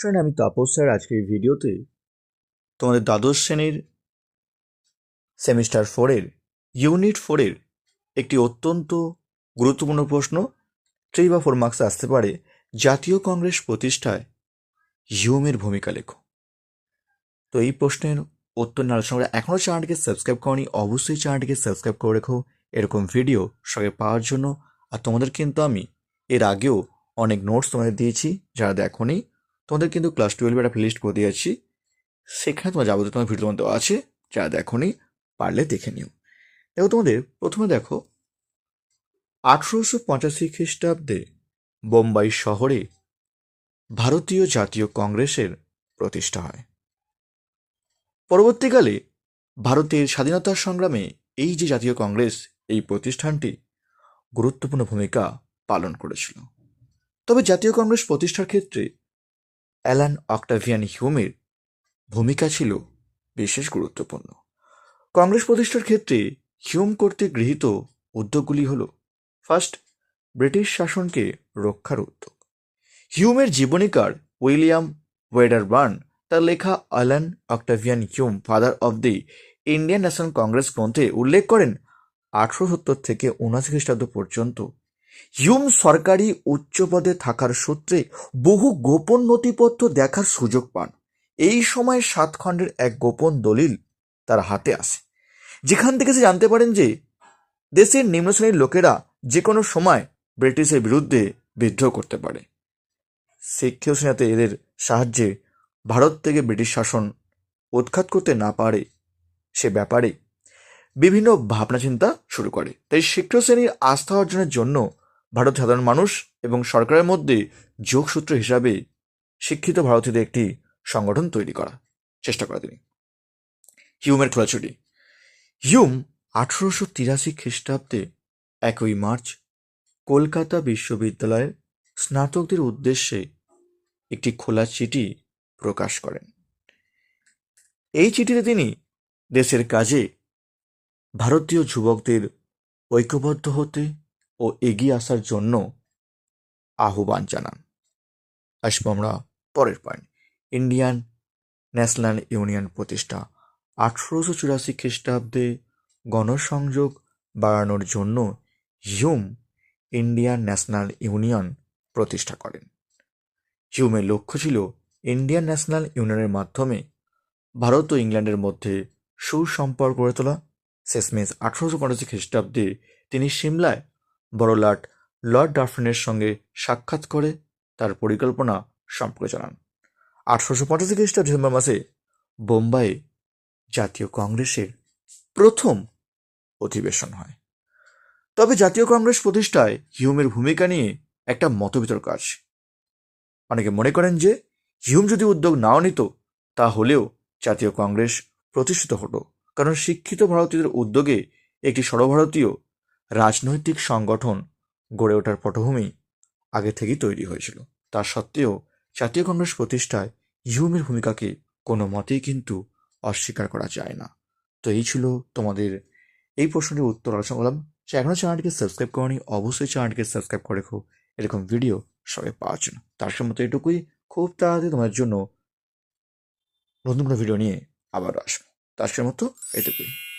শোনেন আমি তাপস স্যার আজকের ভিডিওতে তোমাদের দ্বাদশ শ্রেণির সেমিস্টার ফোরের ইউনিট ফোরের একটি অত্যন্ত গুরুত্বপূর্ণ প্রশ্ন থ্রি বা ফোর মার্কসে আসতে পারে জাতীয় কংগ্রেস প্রতিষ্ঠায় হিউমের ভূমিকা লেখো। তো এই প্রশ্নের উত্তর নিয়ে আলোচনা এখনও চ্যানেলটিকে সাবস্ক্রাইব করনি, অবশ্যই চ্যানেলটিকে সাবস্ক্রাইব করে রেখো। এরকম ভিডিও সঙ্গে পাওয়ার জন্য। আর তোমাদের কিন্তু আমি এর আগেও অনেক নোটস তোমাদের দিয়েছি, যারা দেখোনি তোমাদের কিন্তু ক্লাস টুয়েলভে একটা প্লেলিস্ট করে দিয়েছি সেখানে তোমার যাবতীয় তোমার ভিডিও তোমার দেওয়া আছে যারা দেখোনি পারলে দেখে নিও। দেখো তোমাদের, প্রথমে দেখো, আঠেরোশো পঁচাশি খ্রিস্টাব্দে বোম্বাই শহরে ভারতীয় জাতীয় কংগ্রেসের প্রতিষ্ঠা হয়। পরবর্তীকালে ভারতের স্বাধীনতা সংগ্রামে এই যে জাতীয় কংগ্রেস, এই প্রতিষ্ঠানটি গুরুত্বপূর্ণ ভূমিকা পালন করেছিল। তবে জাতীয় কংগ্রেস প্রতিষ্ঠার ক্ষেত্রে অ্যালান অক্টাভিয়ান হিউমের ভূমিকা ছিল বিশেষ গুরুত্বপূর্ণ। কংগ্রেস প্রতিষ্ঠার ক্ষেত্রে হিউম কর্তৃক গৃহীত উদ্যোগগুলি হল, ফার্স্ট, ব্রিটিশ শাসনকে রক্ষার উদ্যোগ। হিউমের জীবনীকার উইলিয়াম ওয়েডারবার্ন, তার লেখা Allan Octavian Hume, father of the Indian National Congress গ্রন্থে উল্লেখ করেন আঠারো সত্তর থেকে উনআশি খ্রিস্টাব্দ পর্যন্ত। হিউম সরকারি উচ্চ পদে থাকার সূত্রে বহু গোপন নথিপত্র দেখার সুযোগ পান। এই সময় সাত খণ্ডের এক গোপন দলিল তার হাতে আসে। যেখান থেকে সে জানতে পারেন যে দেশের নিম্ন শ্রেণির লোকেরা যে কোনো সময় ব্রিটিশের বিরুদ্ধে বিদ্রোহ করতে পারে। শিক্ষিত শ্রেণীতে এদের সাহায্যে ভারত থেকে ব্রিটিশ শাসন উৎখাত করতে না পারে সে ব্যাপারে বিভিন্ন ভাবনা চিন্তা শুরু করে। তাই শিক্ষিত শ্রেণির আস্থা অর্জনের জন্য ভারত সাধারণ মানুষ এবং সরকারের মধ্যে যোগসূত্র হিসাবে শিক্ষিত ভারতীয়দের একটি সংগঠন তৈরি করা। চেষ্টা করা তিনি। হিউমের খোলাছুটি হিউম আঠারোশো তিরাশি খ্রিস্টাব্দে একই মার্চ কলকাতা বিশ্ববিদ্যালয়ের স্নাতকদের উদ্দেশ্যে একটি খোলা চিঠি প্রকাশ করেন। এই চিঠিতে তিনি দেশের কাজে ভারতীয় যুবকদের ঐক্যবদ্ধ হতে ও এগিয়ে আসার জন্য আহ্বান জানান। আসব আমরা পরের পয়েন্ট ইন্ডিয়ান ন্যাশনাল ইউনিয়ন প্রতিষ্ঠা। আঠারোশো চুরাশি খ্রিস্টাব্দে গণসংযোগ বাড়ানোর জন্য হিউম ইন্ডিয়ান ন্যাশনাল ইউনিয়ন প্রতিষ্ঠা করেন। হিউমের লক্ষ্য ছিল ইন্ডিয়ান ন্যাশনাল ইউনিয়নের মাধ্যমে ভারত ও ইংল্যান্ডের মধ্যে সুসম্পর্ক গড়ে তোলা। শেষমেশ আঠারোশো পঁচাশি খ্রিস্টাব্দে তিনি সিমলায় বড়লাট লর্ড ডাফরিনের সঙ্গে সাক্ষাৎ করে তার পরিকল্পনা সম্পর্কে জানান। আঠারোশো পঁচাশি খ্রিস্টাব্দ ডিসেম্বর মাসে বোম্বাইয়ে জাতীয় কংগ্রেসের প্রথম অধিবেশন হয়। তবে জাতীয় কংগ্রেস প্রতিষ্ঠায় হিউমের ভূমিকা নিয়ে একটা মতবিতর্ক আছে। অনেকে মনে করেন যে হিউম যদি উদ্যোগ নাও নিত, তাহলেও জাতীয় কংগ্রেস প্রতিষ্ঠিত হতো। কারণ শিক্ষিত ভারতীয়দের উদ্যোগে একটি সর্বভারতীয় রাজনৈতিক সংগঠন গড়ে ওঠার পটভূমি আগে থেকেই তৈরি হয়েছিল। তা সত্ত্বেও জাতীয় কংগ্রেস প্রতিষ্ঠায় হিউমের ভূমিকাকে কোনো মতেই কিন্তু অস্বীকার করা যায় না। তো এই ছিল তোমাদের এই প্রশ্নটির উত্তর আলোচনা করলাম। সে এখনও চ্যানেলটিকে সাবস্ক্রাইব করনি, অবশ্যই চ্যানেলটিকে সাবস্ক্রাইব করে রেখো। এরকম ভিডিও সবাই পাওয়ার জন্য। তার সঙ্গে মতো এটুকুই। খুব তাড়াতাড়ি তোমার জন্য নতুন কোনো ভিডিও নিয়ে আবার আসব। তার মতো এটুকুই।